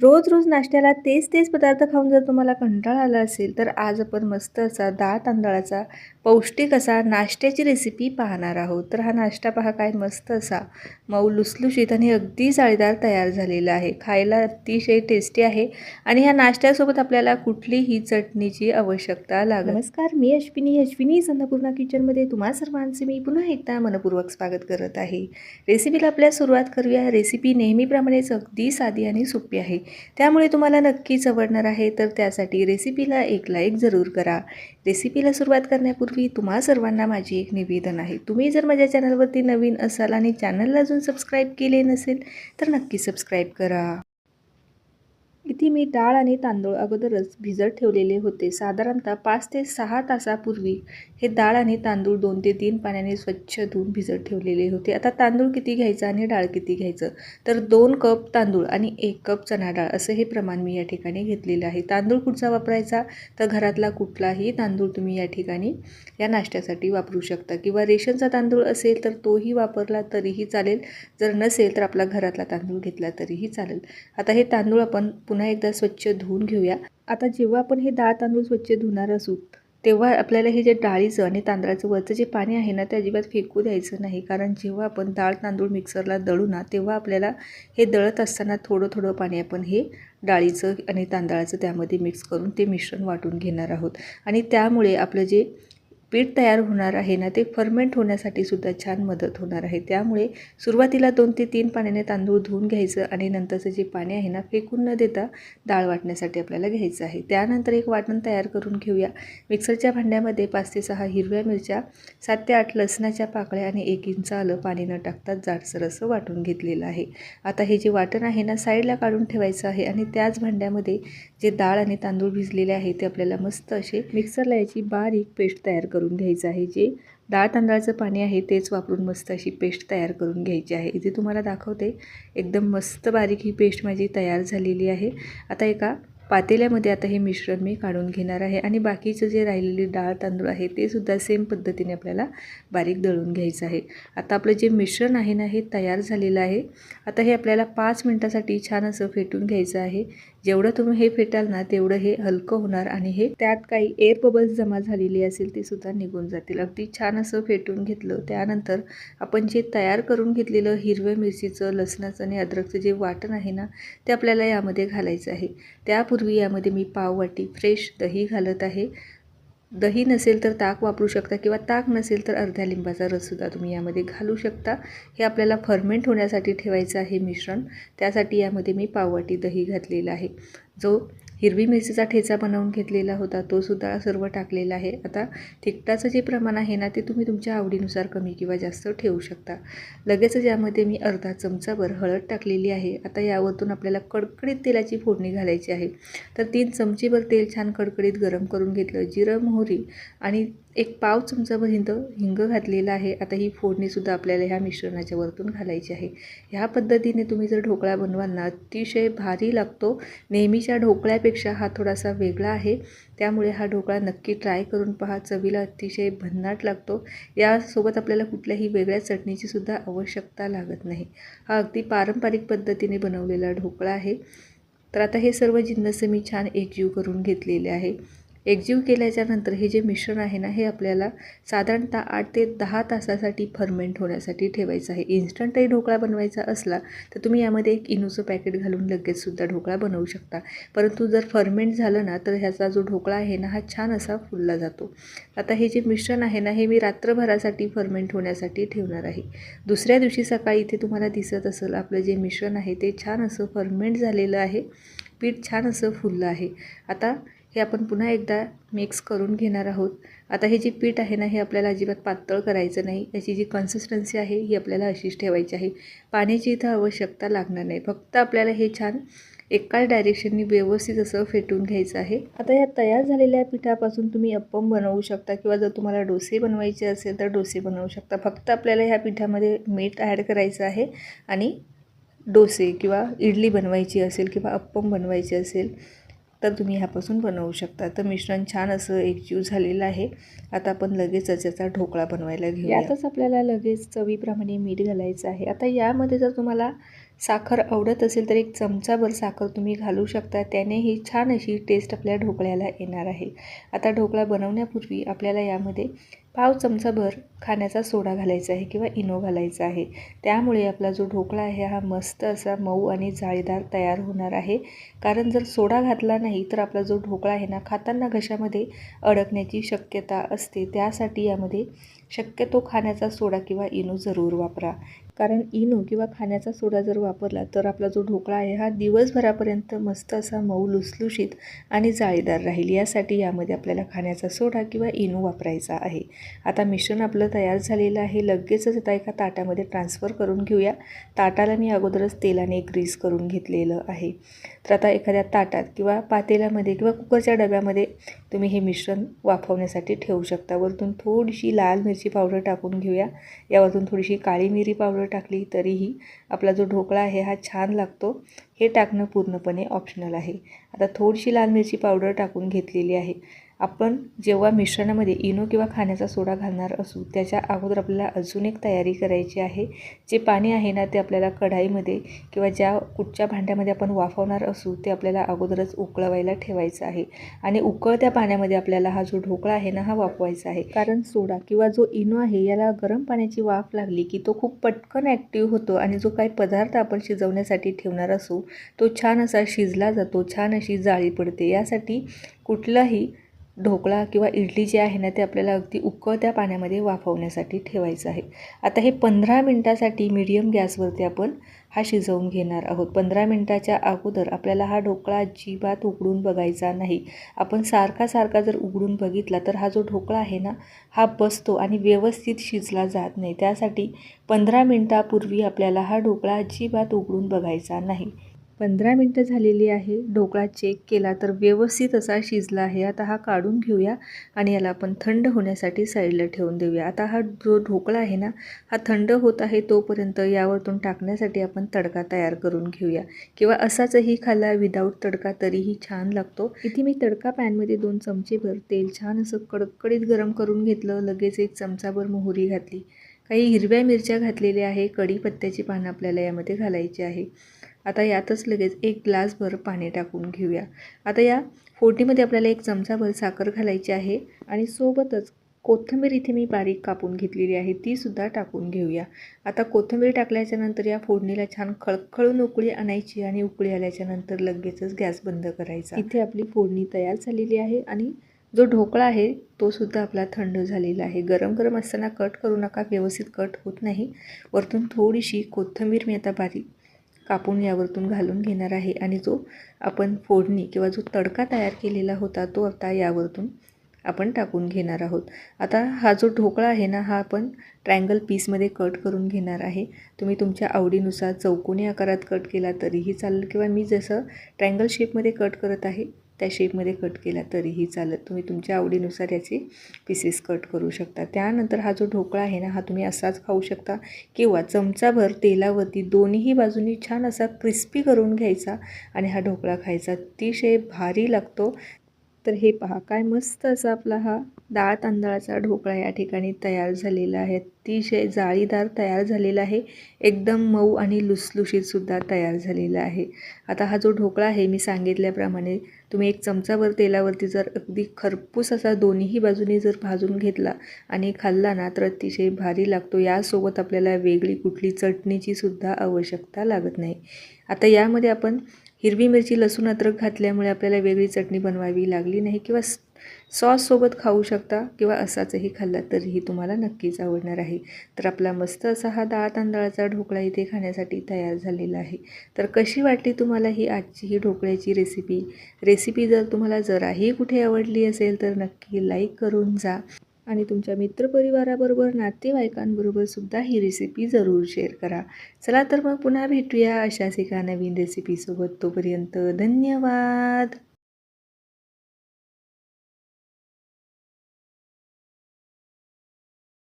रोज रोज नाश्त्याला तेच तेच पदार्थ खाऊन जर तुम्हाला कंटाळा आला असेल तर आज आपण मस्त असा डाळ तांदळाचा पौष्टिक असा नाश्त्याची रेसिपी पाहणार आहोत. तर हा नाश्ता पहा काय मस्त असा मऊ लुसलुशीत आणि अगदी जाळीदार तयार झालेला आहे. खायला अतिशय टेस्टी आहे आणि ह्या नाश्त्यासोबत आपल्याला कुठलीही चटणीची आवश्यकता लागेल नमस्कार मी अश्विनी. अश्विनी अन्नपूर्णा किचनमध्ये तुम्हा सर्वांचे मी पुन्हा एकदा मनपूर्वक स्वागत करत आहे. रेसिपीला आपल्या सुरुवात करूया. रेसिपी नेहमीप्रमाणेच अगदी साधी आणि सोपी आहे. त्यामुळे तुम्हाला नक्कीच आवडणार आहे तर त्यासाठी रेसिपीला एक लाईक जरूर करा. रेसिपीला सुरुवात करण्यापूर्वी तुम्हा सर्वांना माझी एक निवेदन आहे. तुम्ही जर माझ्या चॅनलवरती नवीन असाल आणि चॅनलला अजून सबस्क्राईब केले नसेल तर नक्की सबस्क्राईब करा. इथे मी डाळ आणि तांदूळ अगोदरच भिजत ठेवलेले होते. साधारणतः पाच ते सहा तासापूर्वी हे डाळ आणि तांदूळ दोन ते तीन पाण्याने स्वच्छ धुवून भिजत ठेवलेले होते. आता तांदूळ किती घ्यायचा आणि डाळ किती घ्यायचं? तर दोन कप तांदूळ आणि एक कप चणा डाळ असं हे प्रमाण मी या ठिकाणी घेतलेलं आहे. तांदूळ कुठचा वापरायचा? तर घरातला कुठलाही तांदूळ तुम्ही या ठिकाणी या नाश्त्यासाठी वापरू शकता. किंवा रेशनचा तांदूळ असेल तर तोही वापरला तरीही चालेल. जर नसेल तर आपला घरातला तांदूळ घेतला तरीही चालेल. आता हे तांदूळ आपण पुन्हा एकदा स्वच्छ धुवून घेऊया. आता जेव्हा आपण हे डाळ तांदूळ स्वच्छ धुणार असू तेव्हा आपल्याला हे जे डाळीचं आणि तांदळाचं वरचं जे पाणी आहे ना ते अजिबात फेकू द्यायचं नाही. कारण जेव्हा आपण डाळ तांदूळ मिक्सरला दळू ना तेव्हा आपल्याला हे दळत असताना थोडं थोडं पाणी आपण हे डाळीचं आणि तांदळाचं त्यामध्ये मिक्स करून ते मिश्रण वाटून घेणार आहोत. आणि त्यामुळे आपलं जे पीठ तयार होणार आहे ना ते फर्मेंट होण्यासाठी सुद्धा छान मदत होणार आहे. त्यामुळे सुरुवातीला दोन ते तीन पाण्याने तांदूळ धुवून घ्यायचं आणि नंतरचं जे पाणी आहे ना फेकून न देता डाळ वाटण्यासाठी आपल्याला घ्यायचं आहे. त्यानंतर एक वाटण तयार करून घेऊया. मिक्सरच्या भांड्यामध्ये पाच ते सहा हिरव्या मिरच्या सात ते आठ लसणाच्या पाकळ्या आणि एक इंच आलं पाणी न टाकता जाडसर असं वाटून घेतलेलं आहे. आता हे जे वाटण आहे ना साईडला काढून ठेवायचं आहे आणि त्याच भांड्यामध्ये जे डाळ आणि तांदूळ भिजलेले आहे ते आपल्याला मस्त असे मिक्सरला याची बारीक पेस्ट तयार करून घ्यायचं आहे. जे डाळ तांदळाचं पाणी आहे तेच वापरून मस्त अशी पेस्ट तयार करून घ्यायची आहे. इथे तुम्हाला दाखवते एकदम मस्त बारीक ही पेस्ट माझी तयार झालेली आहे. आता एका पातेल्यामध्ये आता हे मिश्रण मी काढून घेणार आहे आणि बाकीचं जे राहिलेली डाळ तांदूळ आहे ते सुद्धा सेम पद्धतीने आपल्याला बारीक दळून घ्यायचं आहे. आता आपलं जे मिश्रण आहे ना हे तयार झालेलं आहे. आता हे आपल्याला पाच मिनटासाठी छान असं फेटून घ्यायचं आहे. जेवढं तुम्ही हे फेटाल ना तेवढं हे हलकं होणार आणि हे त्यात काही एअर बबल्स जमा झालेली असेल ते सुद्धा निघून जातील. अगदी छान असं फेटून घेतलं. त्यानंतर आपण जे तयार करून घेतलेलं हिरव्या मिरचीचं लसणाचं आणि अद्रकचं जे वाटण आहे ना ते आपल्याला यामध्ये घालायचं आहे. त्यापूर्वी यामध्ये मी पाववाटी फ्रेश दही घालत आहे. दही नसेल तर ताक वापरू शकता किंवा ताक नसेल तर अर्ध्या लिंबाचा रससुद्धा तुम्ही यामध्ये घालू शकता. हे आपल्याला फर्मेंट होण्यासाठी ठेवायचं आहे मिश्रण. त्यासाठी यामध्ये मी पाववाटी दही घातलेला आहे. जो हिरवी मिरचीचा ठेचा बनवून घेतलेला होता तो सुद्धा सर्व टाकलेला आहे. आता तिखटाचं जे प्रमाण आहे ना ते तुम्ही तुमच्या आवडीनुसार कमी किंवा जास्त ठेवू शकता. लगेचच यामध्ये मी अर्धा चमचाभर हळद टाकलेली आहे. आता यावरतून आपल्याला कडकडीत तेलाची फोडणी घालायची आहे. तर तीन चमचीभर तेल छान कडकडीत गरम करून घेतलं. जिरं मोहरी आणि एक पाव चमचाभर हिंग हिंग घातलेला आहे. आता ही फोडणीसुद्धा आपल्याला ह्या मिश्रणाच्या वरतून घालायची आहे. ह्या पद्धतीने तुम्ही जर ढोकळा बनवाल ना अतिशय भारी लागतो. नेहमीच्या ढोकळ्यापेक्षा हा थोडासा वेगळा आहे. त्यामुळे हा ढोकळा नक्की ट्राय करून पहा. चवीला अतिशय भन्नाट लागतो. यासोबत आपल्याला कुठल्याही वेगळ्या चटणीची सुद्धा आवश्यकता लागत नाही. हा अगदी पारंपरिक पद्धतीने बनवलेला ढोकळा आहे. तर आता हे सर्व जिन्नस मी छान एकजीव करून घेतलेले आहे. एकजीव केल्याच्यानंतर हे जे मिश्रण आहे ना हे आपल्याला साधारणतः आठ ते दहा तासासाठी फर्मेंट होण्यासाठी ठेवायचं आहे. इन्स्टंटही ढोकळा बनवायचा असला तर तुम्ही यामध्ये एक इनोचं पॅकेट घालून लगेचसुद्धा ढोकळा बनवू शकता. परंतु जर फर्मेंट झालं ना तर ह्याचा जो ढोकळा आहे ना हा छान असा फुलला जातो. आता हे जे मिश्रण आहे ना हे मी रात्रभरासाठी फर्मेंट होण्यासाठी ठेवणार आहे. दुसऱ्या दिवशी सकाळी इथे तुम्हाला दिसत असेल आपलं जे मिश्रण आहे ते छान असं फर्मेंट झालेलं आहे. पीठ छान असं फुललं आहे. आता हे आपण पुन्हा एकदा मिक्स करून घेणार आहोत. आता हे जे पीठ आहे ना हे आपल्याला अजिबात पातळ करायचं नाही. याची जी कन्सिस्टन्सी आहे ही आपल्याला अशीच ठेवायची आहे. पाण्याची इथं आवश्यकता लागणार नाही. फक्त आपल्याला हे छान एकाच डायरेक्शननी व्यवस्थित असं फेटून घ्यायचं आहे. आता या तयार झालेल्या पिठापासून तुम्ही अप्पम बनवू शकता किंवा जर तुम्हाला डोसे बनवायचे असेल तर डोसे बनवू शकता. फक्त आपल्याला ह्या पिठामध्ये मीठ ॲड करायचं आहे आणि डोसे किंवा इडली बनवायची असेल किंवा अप्पम बनवायची असेल तर तुम्ही ह्यापासून बनवू शकता. तर मिश्रण छान असं एकजीव झालेलं आहे. आता आपण लगेचच याचा ढोकळा बनवायला घेऊ यातच आपल्याला लगेच चवीप्रमाणे मीठ घालायचं आहे. आता यामध्ये जर तुम्हाला साखर आवडत असेल तर एक चमचाभर साखर तुम्ही घालू शकता. त्याने ही छान अशी टेस्ट आपल्या ढोकळ्याला येणार आहे. आता ढोकळा बनवण्यापूर्वी आपल्याला यामध्ये पाव चमचाभर खाण्याचा सोडा घालायचा आहे किंवा इनो घालायचा आहे. त्यामुळे आपला जो ढोकळा आहे हा मस्त असा मऊ आणि जाळीदार तयार होणार आहे. कारण जर सोडा घातला नाही तर आपला जो ढोकळा आहे ना खाताना घशामध्ये अडकण्याची शक्यता असते. त्यासाठी यामध्ये शक्यतो खाण्याचा सोडा किंवा इनो जरूर वापरा. कारण इनो किंवा खाण्याचा सोडा जर वापरला तर आपला जो ढोकळा आहे हा दिवसभरापर्यंत मस्त असा मऊ लुसलुशीत आणि जाळीदार राहील. यासाठी यामध्ये आपल्याला खाण्याचा सोडा किंवा इनो वापरायचा आहे. आता मिश्रण आपलं तयार झालेलं आहे. लगेचच आता एका ताटामध्ये ट्रान्सफर करून घेऊया. ताटाला मी अगोदरच तेलाने ग्रीस करून घेतलेलं आहे. तर आता एखाद्या ताटात किंवा पातेल्यामध्ये किंवा कुकरच्या डब्यामध्ये तुम्ही हे मिश्रण वाफवण्यासाठी ठेवू शकता. वरतून थोडीशी लाल मिरची पावडर टाकून घेऊया. यावरतून थोडीशी काळी मिरी पावडर टाकली तरीही आपला जो ढोकळा आहे हा छान लागतो. हे टाकणं पूर्णपणे ऑप्शनल आहे. आता थोडीशी लाल मिरची पावडर टाकून घेतलेली आहे. आपण जेव्हा मिश्रणामध्ये इनो किंवा खाण्याचा सोडा घालणार असू त्याच्या अगोदर आपल्याला अजून एक तयारी करायची आहे. जे पाणी आहे ना ते आपल्याला कढाईमध्ये किंवा ज्या कुठच्या भांड्यामध्ये आपण वाफवणार असू ते आपल्याला अगोदरच उकळवायला ठेवायचं आहे. आणि उकळत्या पाण्यामध्ये आपल्याला हा जो ढोकळा आहे ना हा वाफवायचा आहे. कारण सोडा किंवा जो इनो आहे याला गरम पाण्याची वाफ लागली की तो खूप पटकन ॲक्टिव्ह होतो आणि जो काही पदार्थ आपण शिजवण्यासाठी ठेवणार असू तो छान असा शिजला जातो छान अशी जाळी पडते. यासाठी कुठलाही ढोकळा किंवा इडली जे आहे ना ते आपल्याला अगदी उकळत्या पाण्यामध्ये वाफवण्यासाठी ठेवायचं आहे. आता हे पंधरा मिनटासाठी मीडियम गॅसवरती आपण हा शिजवून घेणार आहोत. पंधरा मिनटाच्या अगोदर आपल्याला हा ढोकळा अजिबात उघडून बघायचा नाही. आपण सारखा सारखा जर उघडून बघितला तर हा जो ढोकळा आहे ना हा बसतो आणि व्यवस्थित शिजला जात नाही. त्यासाठी पंधरा मिनटापूर्वी आपल्याला हा ढोकळा अजिबात उघडून बघायचा नाही. पंधरा मिनटं झालेली आहे. ढोकळा चेक केला तर व्यवस्थित असा शिजला आहे. आता हा काढून घेऊया आणि याला आपण थंड होण्यासाठी साईडला ठेवून देऊया. आता हा जो ढोकळा आहे ना हा थंड होत आहे तोपर्यंत यावरतून टाकण्यासाठी आपण तडका तयार करून घेऊया. किंवा असाचही खाल्ला विदाऊट तडका तरीही छान लागतो. इथे मी तडका पॅनमध्ये दोन चमचेभर तेल छान असं कडकडीत गरम करून घेतलं. लगेच एक चमचाभर मोहरी घातली. काही हिरव्या मिरच्या घातलेल्या आहे. कढीपत्त्याची पानं आपल्याला यामध्ये घालायची आहे. आता यातच लगेच एक ग्लासभर पाणी टाकून घेऊया. आता या फोडणीमध्ये आपल्याला एक चमचाभर साखर घालायची आहे आणि सोबतच कोथिंबीर इथे मी बारीक कापून घेतलेली आहे तीसुद्धा टाकून घेऊया. आता कोथिंबीर टाकल्याच्यानंतर या फोडणीला छान खळखळून उकळी आणायची आणि उकळी आल्याच्यानंतर लगेचच गॅस बंद करायचा. इथे आपली फोडणी तयार झालेली आहे आणि जो ढोकळा आहे तो सुद्धा आपला थंड झालेला आहे. गरम गरम असताना कट करू नका व्यवस्थित कट होत नाही. वरतून थोडीशी कोथिंबीर मी आता बारीक कापून यावरतून घालून घेणार आहे आणि जो आपण फोडणी किंवा जो तडका तयार केलेला होता तो आता यावरतून आपण टाकून घेणार आहोत. आता हा जो ढोकळा आहे ना हा आपण ट्रँगल पीसमध्ये कट करून घेणार आहे. तुम्ही तुमच्या आवडीनुसार चौकोनी आकारात कट केला तरीही चालेल किंवा मी जसं ट्रँगल शेपमध्ये कट करत आहे त्या शेपमध्ये कट केला तरीही चालत. तुम्ही तुमच्या आवडीनुसार याचे पीसेस कट करू शकता. त्यानंतर हा जो ढोकळा आहे ना हा तुम्ही असाच खाऊ शकता किंवा चमचाभर तेलावरती दोन्ही बाजूनी छान असा क्रिस्पी करून घ्यायचा आणि हा ढोकळा खायचा. अतिशय भारी लागतो. तर हे पहा काय मस्त असा आपला हा डाळ तांदळाचा ढोकळा या ठिकाणी तयार झालेला आहे. अतिशय जाळीदार तयार झालेला आहे. एकदम मऊ आणि लुसलुशीतसुद्धा तयार झालेला आहे. आता हा जो ढोकळा आहे मी सांगितल्याप्रमाणे तुम्ही एक चमचाभर तेलावरती जर अगदी खरपूस असा दोन्ही बाजूनी जर भाजून घेतला आणि खाल्ला ना तर अतिशय भारी लागतो. यासोबत आपल्याला वेगळी कुठली चटणीचीसुद्धा आवश्यकता लागत नाही. आता यामध्ये आपण हिरवी मिरची लसूण अद्रक घातल्यामुळे आपल्याला वेगळी चटणी बनवावी लागली नाही किंवा सॉससोबत खाऊ शकता किंवा असाचही खाल्ला तरीही तुम्हाला नक्कीच आवडणार आहे. तर आपला मस्त असा हा डाळ तांदळाचा ढोकळा इथे खाण्यासाठी तयार झालेला आहे. तर कशी वाटली तुम्हाला ही आजची ही ढोकळ्याची रेसिपी रेसिपी जर तुम्हाला जराही कुठे आवडली असेल तर नक्की लाईक करून जा. आणि तुमच्या मित्रपरिवाराबरोबर नातेवाईकांबरोबर सुद्धा ही रेसिपी जरूर शेअर करा. चला तर मग पुन्हा भेटूया अशाच एका नवीन रेसिपीसोबत तोपर्यंत धन्यवाद!